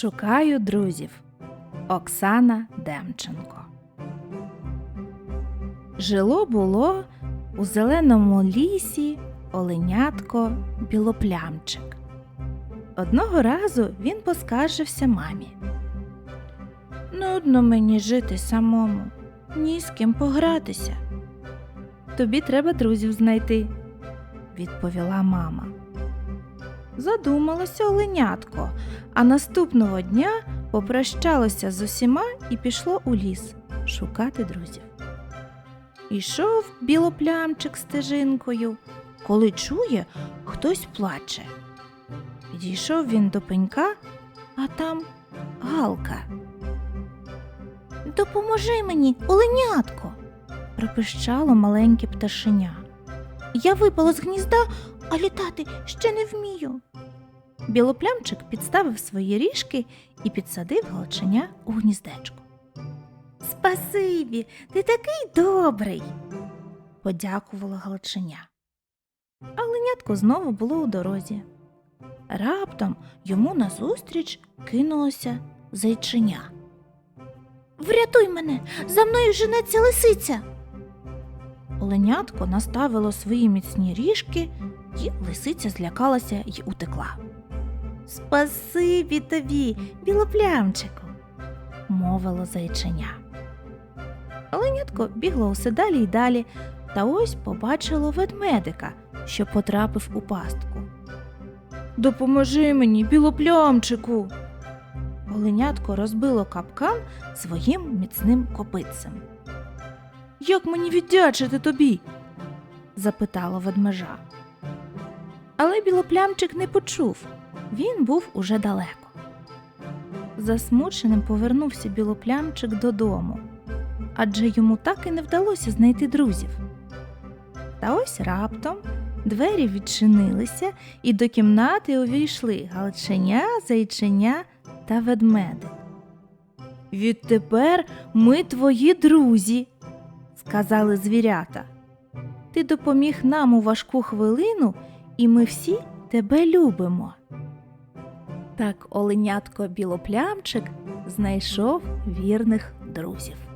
Шукаю друзів. Оксана Демченко. Жило було у зеленому лісі оленятко білоплямчик. Одного разу він поскаржився мамі. Нудно мені жити самому, ні з ким погратися. Тобі треба друзів знайти, відповіла мама. Задумалося оленятко, а наступного дня попрощалося з усіма і пішло у ліс шукати друзів. Ішов білоплямчик стежинкою, коли чує, хтось плаче. Підійшов він до пенька, а там Галка. Допоможи мені, оленятко, пропищало маленьке пташеня. Я випала з гнізда, а літати ще не вмію. Білоплямчик підставив свої ріжки і підсадив галченя у гніздечко. Спасибі, ти такий добрий, подякувала галченя. А ленятко знову було у дорозі. Раптом йому назустріч кинулося зайченя. Врятуй мене, за мною женеться лисиця. Оленятко наставило свої міцні ріжки, і лисиця злякалася й утекла. Спасибі тобі, білоплямчику, мовило зайченя. Оленятко бігло усе далі й далі, та ось побачило ведмедика, що потрапив у пастку. Допоможи мені, білоплямчику. Оленятко розбило капкан своїм міцним копитцем. Як мені віддячити тобі? запитало ведмежа. Але білоплямчик не почув він був уже далеко. Засмученим повернувся білоплямчик додому, адже йому так і не вдалося знайти друзів. Та ось раптом двері відчинилися, і до кімнати увійшли галченя, зайченя та ведмедик. Відтепер ми твої друзі, сказали звірята. Ти допоміг нам у важку хвилину, і ми всі тебе любимо. Так оленятко білоплямчик знайшов вірних друзів.